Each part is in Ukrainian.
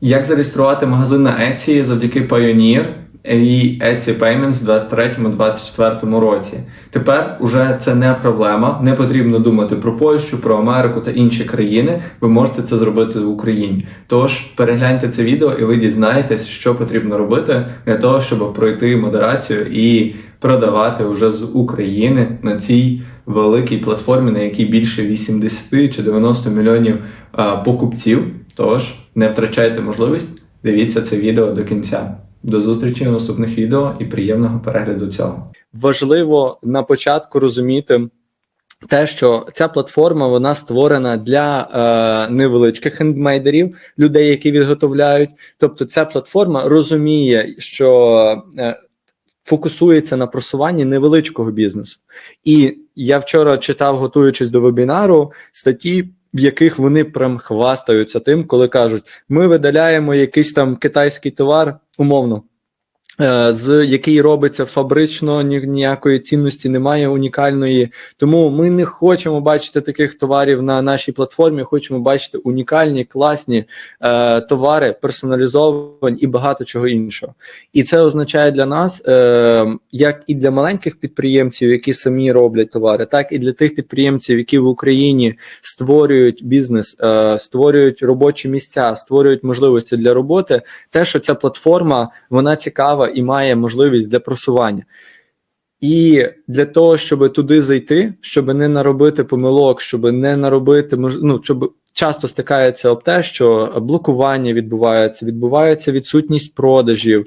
Як зареєструвати магазин на Etsy завдяки Pioneer і Etsy Payments в 23-24 році? Тепер уже це не проблема, не потрібно думати про Польщу, про Америку та інші країни. Ви можете це зробити в Україні. Тож перегляньте це відео і ви дізнаєтесь, що потрібно робити для того, щоб пройти модерацію і продавати вже з України на цій великій платформі, на якій більше 80 чи 90 мільйонів покупців. Тож не втрачайте можливість, дивіться це відео до кінця. До зустрічі у наступних відео і приємного перегляду цього. важливо на початку розуміти. Те, що ця платформа вона створена для е, невеличких хендмейдерів, людей, які відготовляють. Тобто, ця платформа розуміє, що е, фокусується на просуванні невеличкого бізнесу. І я вчора читав, готуючись до вебінару, статті, в яких вони прям хвастаються тим, коли кажуть: ми видаляємо якийсь там китайський товар, умовно. Е, З який робиться фабрично, ні- ніякої цінності немає унікальної. Тому ми не хочемо бачити таких товарів на нашій платформі. Хочемо бачити унікальні, класні е, товари, персоналізовані і багато чого іншого. І це означає для нас, е, як і для маленьких підприємців, які самі роблять товари, так і для тих підприємців, які в Україні створюють бізнес, е, створюють робочі місця, створюють можливості для роботи. Те, що ця платформа вона цікава і має можливість для просування. І для того, щоб туди зайти, щоб не наробити помилок, щоб не наробити ну, щоб часто стикається об те, що блокування відбувається, відбувається відсутність продажів,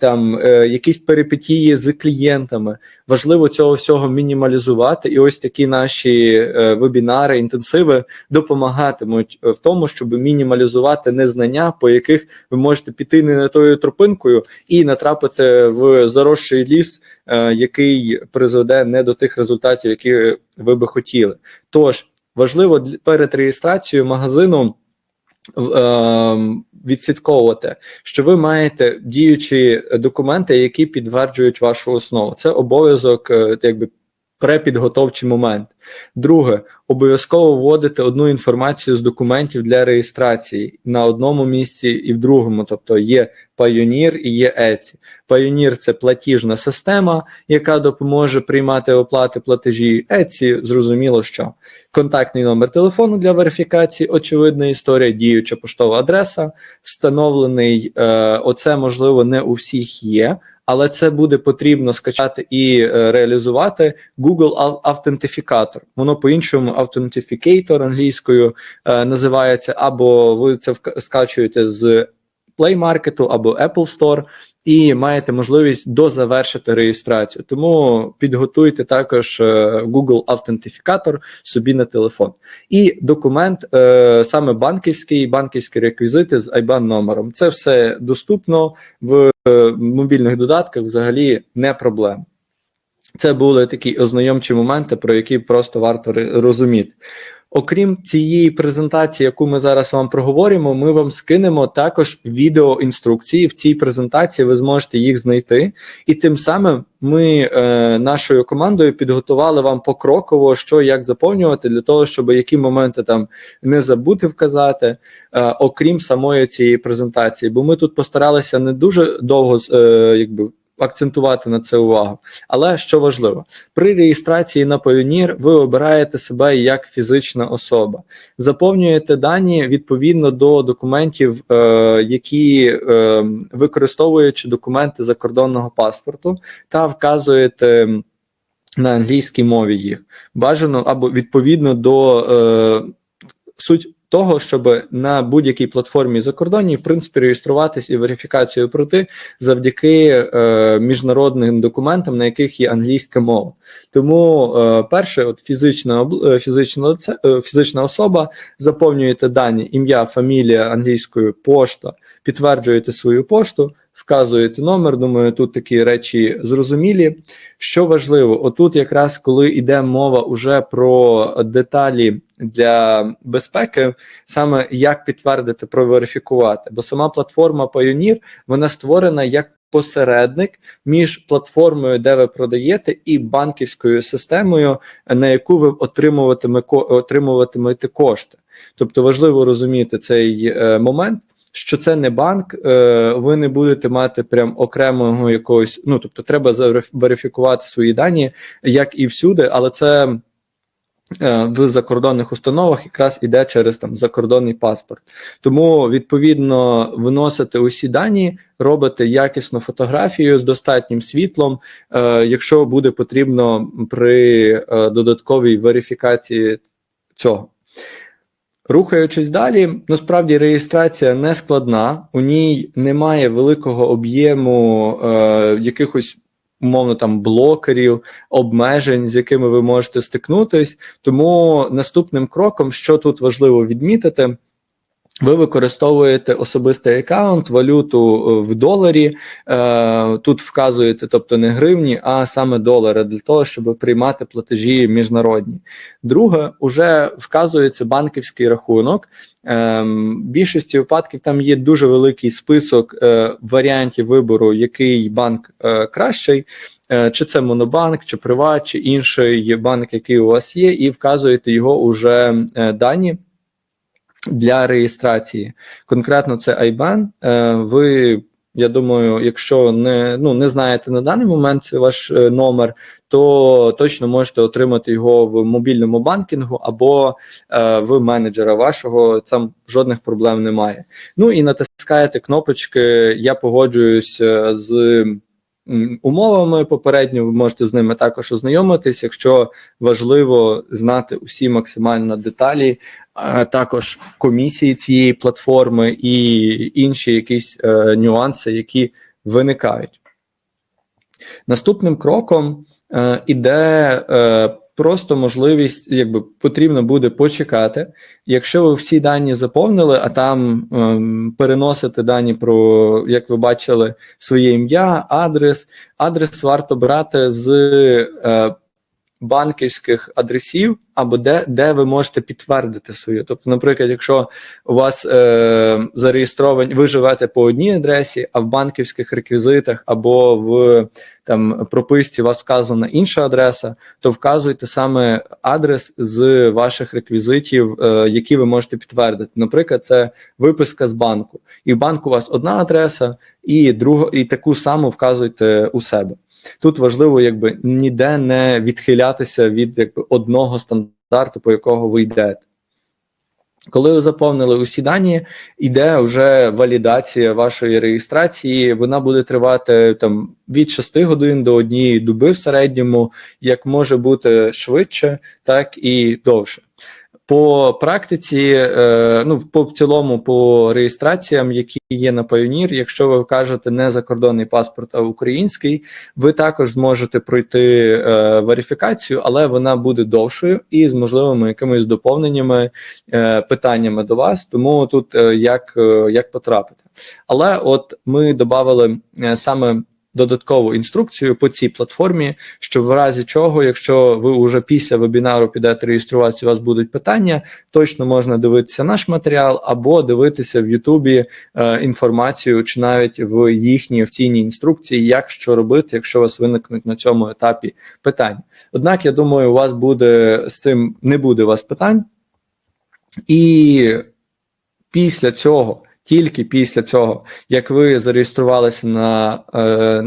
там е, якісь перипетії з клієнтами. Важливо цього всього мінімалізувати, і ось такі наші е, вебінари, інтенсиви допомагатимуть е, в тому, щоб мінімалізувати незнання, по яких ви можете піти не на тою тропинкою і натрапити в заросший ліс, який призведе не до тих результатів, які ви би хотіли. Тож важливо перед реєстрацією магазину. Ем, Відслідковувати, що ви маєте діючі документи, які підтверджують вашу основу. Це обов'язок, е, якби препідготовчий момент. Друге, обов'язково вводити одну інформацію з документів для реєстрації на одному місці і в другому, тобто є Payoneer і є Etsy. Payoneer – це платіжна система, яка допоможе приймати оплати платежі. Etsy – зрозуміло, що контактний номер телефону для верифікації, очевидна історія, діюча поштова адреса, встановлений. Е, оце можливо не у всіх є. Але це буде потрібно скачати і е, реалізувати Google Au- Автентифікатор. Воно по-іншому Authenticator англійською е, називається, або ви це скачуєте з Play Market або Apple Store і маєте можливість дозавершити реєстрацію. Тому підготуйте також е, Google Автентифікатор собі на телефон. І документ е, саме банківський, банківські реквізити з IBAN номером. Це все доступно в е, мобільних додатках, взагалі не проблема. Це були такі ознайомчі моменти, про які просто варто розуміти. Окрім цієї презентації, яку ми зараз вам проговоримо, ми вам скинемо також відеоінструкції. В цій презентації ви зможете їх знайти, і тим самим ми е, нашою командою підготували вам покроково, що як заповнювати, для того, щоб які моменти там не забути вказати, е, окрім самої цієї презентації. Бо ми тут постаралися не дуже довго е, якби. Акцентувати на це увагу, але що важливо, при реєстрації на Payoneer ви обираєте себе як фізична особа, заповнюєте дані відповідно до документів, е, які е, використовуючи документи закордонного паспорту, та вказуєте на англійській мові їх. Бажано або відповідно до е, суть. Того, щоб на будь-якій платформі закордонній, в принципі, реєструватись і верифікацію пройти завдяки е, міжнародним документам, на яких є англійська мова. Тому е, перше, от фізична е, фізична, е, фізична особа, заповнюєте дані ім'я, фамілія англійською, пошта, підтверджуєте свою пошту, вказуєте номер. Думаю, тут такі речі зрозумілі. Що важливо, отут, якраз коли йде мова уже про деталі для безпеки, саме як підтвердити, проверифікувати, бо сама платформа Payoneer, вона створена як посередник між платформою, де ви продаєте, і банківською системою, на яку ви отримуватиме, отримуватимете кошти. Тобто важливо розуміти цей е, момент, що це не банк, е, ви не будете мати прям окремого якогось. Ну тобто, треба верифікувати свої дані, як і всюди, але це. е, В закордонних установах якраз іде через там закордонний паспорт. Тому відповідно виносите усі дані, робите якісну фотографію з достатнім світлом. Е, якщо буде потрібно при е, додатковій верифікації цього. Рухаючись далі, насправді реєстрація не складна, у ній немає великого об'єму е, якихось умовно там блокерів, обмежень, з якими ви можете стикнутись. Тому наступним кроком, що тут важливо відмітити, ви використовуєте особистий аккаунт, валюту е, в доларі. Е, тут вказуєте, тобто не гривні, а саме долари для того, щоб приймати платежі міжнародні. Друге, уже вказується банківський рахунок. В більшості випадків там є дуже великий список е, варіантів вибору, який банк кращий. Чи це Монобанк, чи Приват, чи інший банк, який у вас є, і вказуєте його уже дані для реєстрації. Конкретно це IBAN. Е, Ви, я думаю, якщо не, ну, не знаєте на даний момент ваш е, номер, то точно можете отримати його в мобільному банкінгу або е, в менеджера вашого. Там жодних проблем немає. Ну і натискаєте кнопочки Я погоджуюсь з. Умовами попередньо ви можете з ними також ознайомитись, якщо важливо знати усі максимально деталі, а також комісії цієї платформи і інші якісь е, нюанси, які виникають. Наступним кроком е, іде е, просто можливість, якби потрібно буде почекати. Якщо ви всі дані заповнили, а там ем, переносите дані про, як ви бачили, своє ім'я, адрес, адрес варто брати з. Е, банківських адресів, або де, де ви можете підтвердити свою. Тобто, наприклад, якщо у вас е, зареєстровані, ви живете по одній адресі, а в банківських реквізитах або в там прописці у вас вказана інша адреса, то вказуйте саме адрес з ваших реквізитів, е, які ви можете підтвердити. Наприклад, це виписка з банку, і в банку у вас одна адреса, і друга, і таку саму вказуйте у себе. Тут важливо, якби ніде не відхилятися від якби одного стандарту, по якого ви йдете. Коли ви заповнили усі дані, іде вже валідація вашої реєстрації. Вона буде тривати там від 6 годин до однієї доби в середньому, як може бути швидше, так і довше. По практиці, е, ну по в цілому, по реєстраціям, які є на Pioneer, якщо ви вкажете не закордонний паспорт, а український, ви також зможете пройти е, верифікацію, але вона буде довшою і з можливими якимись доповненнями, е, питаннями до вас. Тому тут е, як, е, як потрапити. Але от ми додали е, саме додаткову інструкцію по цій платформі, що в разі чого, якщо ви вже після вебінару підете реєструватися, у вас будуть питання, точно можна дивитися наш матеріал або дивитися в Ютубі е, інформацію, чи навіть в їхній офіційній інструкції, як що робити, якщо у вас виникнуть на цьому етапі питання. Однак, я думаю, у вас буде з цим не буде у вас питань, і після цього тільки після цього, як ви зареєструвалися на е,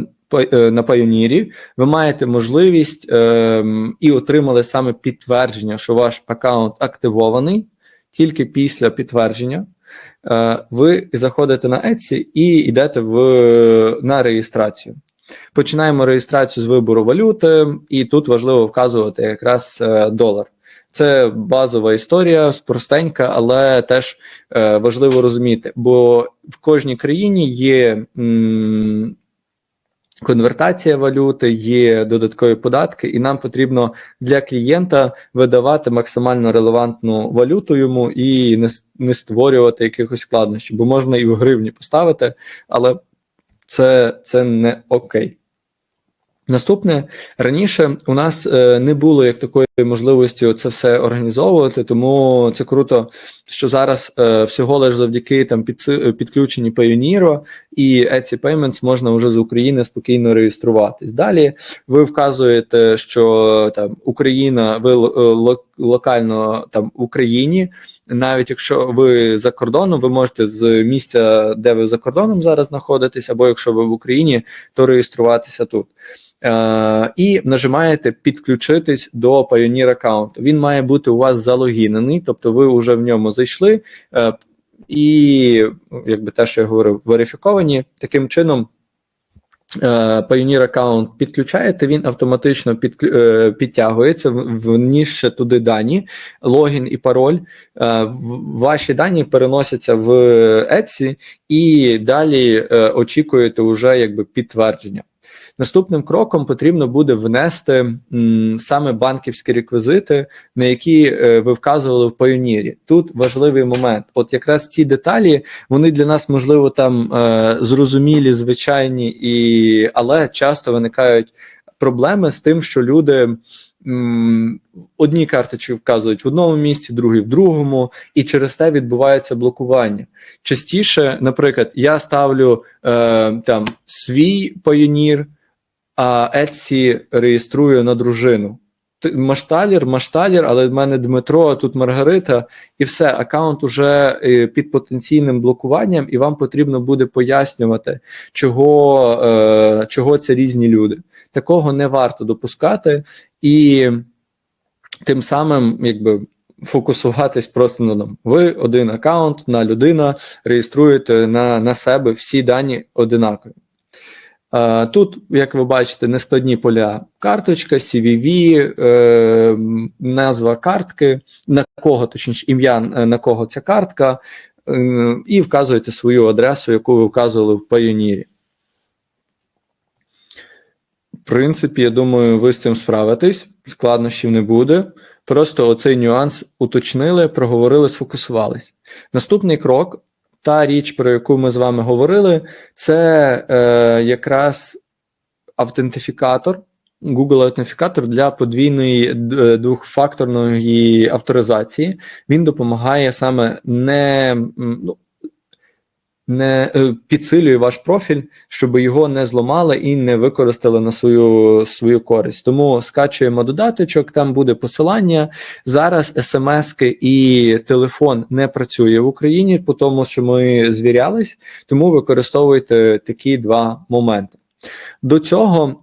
на Payoneer, ви маєте можливість е, і отримали саме підтвердження, що ваш аккаунт активований. Тільки після підтвердження е, ви заходите на Etsy і йдете в, на реєстрацію. Починаємо реєстрацію з вибору валюти, і тут важливо вказувати якраз е, долар. Це базова історія, простенька, але теж е, важливо розуміти, бо в кожній країні є м, конвертація валюти, є додаткові податки, і нам потрібно для клієнта видавати максимально релевантну валюту йому і не, не створювати якихось складнощів, бо можна і в гривні поставити, але це, це не окей. Наступне раніше у нас е, не було як такої можливості це все організовувати. Тому це круто, що зараз е, всього лиш завдяки там підси- підключенні Payoneer і Etsy Payments можна вже з України спокійно реєструватись. Далі ви вказуєте, що там Україна, ви е, ло- локально там в Україні. Навіть якщо ви за кордоном, ви можете з місця, де ви за кордоном зараз знаходитесь, або якщо ви в Україні, то реєструватися тут. Е, і нажимаєте підключитись до Payoneer аккаунту. Він має бути у вас залогінений, тобто ви вже в ньому зайшли, е, і якби те, що я говорив, верифіковані. Таким чином, е, Payoneer аккаунт підключаєте, він автоматично підклю- е, підтягується, в- внісши туди дані, логін і пароль. Е, Ваші дані переносяться в Etsy, і далі е, очікуєте вже якби підтвердження. Наступним кроком потрібно буде внести м, саме банківські реквізити, на які е, ви вказували в Payoneer. Тут важливий момент. От якраз ці деталі вони для нас можливо там е, зрозумілі, звичайні, і але часто виникають проблеми з тим, що люди. Одні карточки вказують в одному місці, другі в другому, і через те відбувається блокування. Частіше, наприклад, я ставлю е, там свій Payoneer, а Etsy реєструю на дружину. Машталір, машталір, але в мене Дмитро, а тут Маргарита, і все, аккаунт уже е, під потенційним блокуванням, і вам потрібно буде пояснювати, чого, е, чого це різні люди. Такого не варто допускати, і тим самим, якби. Фокусуватись просто на нам. Ви один аккаунт на людина, реєструєте на, на себе всі дані одинакові. Е, Тут, як ви бачите, нескладні поля: карточка, CVV, е, назва картки, на кого, точніше, ім'я е, на кого ця картка, і вказуєте свою адресу, яку ви вказували в Payoneer. В принципі, я думаю, ви з цим справитесь, складнощів не буде. Просто оцей нюанс уточнили, проговорили, сфокусувались. Наступний крок та річ, про яку ми з вами говорили, це е, якраз автентифікатор, Google аутентифікатор для подвійної двохфакторної авторизації. Він допомагає саме не, ну, не е, підсилює ваш профіль, щоб його не зламали і не використали на свою, свою користь. Тому скачуємо додаточок, там буде посилання. Зараз смски і телефон не працює в Україні, по тому що ми звірялись, тому використовуйте такі два моменти. До цього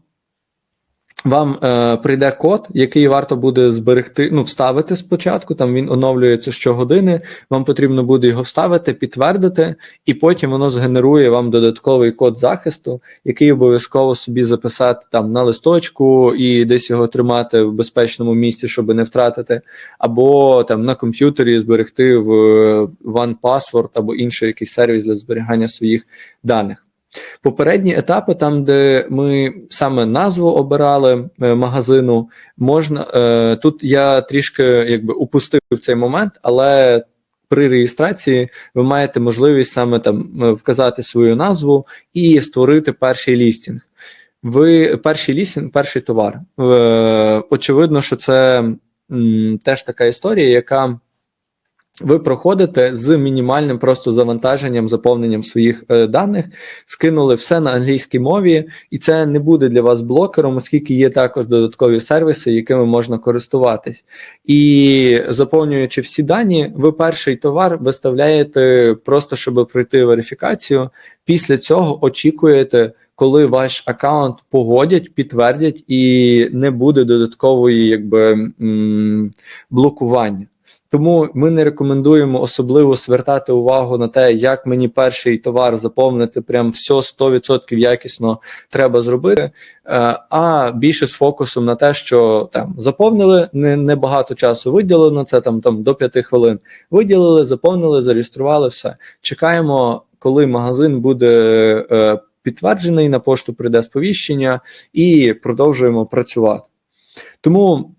вам е, прийде код, який варто буде зберегти, ну, вставити спочатку. Там він оновлюється щогодини. Вам потрібно буде його вставити, підтвердити, і потім воно згенерує вам додатковий код захисту, який обов'язково собі записати там на листочку і десь його тримати в безпечному місці, щоб не втратити, або там на комп'ютері зберегти в OnePassword або інший якийсь сервіс для зберігання своїх даних. Попередні етапи, там, де ми саме назву обирали е, магазину, можна е, тут я трішки якби упустив цей момент, але при реєстрації ви маєте можливість саме там е, вказати свою назву і створити перший лістінг. Ви перший лістінг, перший товар. Очевидно, що це теж така історія, яка ви проходите з мінімальним просто завантаженням, заповненням своїх е, даних, скинули все на англійській мові, і це не буде для вас блокером, оскільки є також додаткові сервіси, якими можна користуватись. І заповнюючи всі дані, ви перший товар виставляєте просто, щоб пройти верифікацію. Після цього очікуєте. Коли ваш аккаунт погодять, підтвердять і не буде додаткової якби блокування. Тому ми не рекомендуємо особливо звертати увагу на те, як мені перший товар заповнити, прям все 100% якісно треба зробити, е, а більше з фокусом на те, що там заповнили не, не багато часу виділено це там, там до 5 хвилин. Виділили, заповнили, зареєстрували все. Чекаємо, коли магазин буде е, підтверджений, на пошту прийде сповіщення, і продовжуємо працювати. Тому.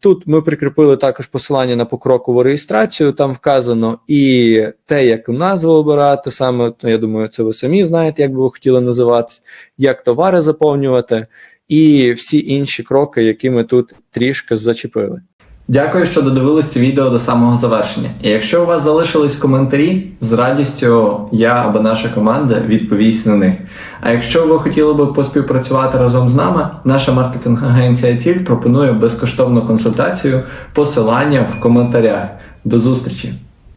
Тут ми прикріпили також посилання на покрокову реєстрацію. Там вказано і те, як назву обирати, саме то я думаю, це ви самі знаєте, як би ви хотіли називатися, як товари заповнювати. і всі інші кроки, які ми тут трішки зачепили. Дякую, що додивились це відео до самого завершення. І якщо у вас залишились коментарі, з радістю я або наша команда відповість на них. А якщо ви хотіли би поспівпрацювати разом з нами, наша маркетинг-агенція Тіль пропонує безкоштовну консультацію, посилання в коментарях. До зустрічі!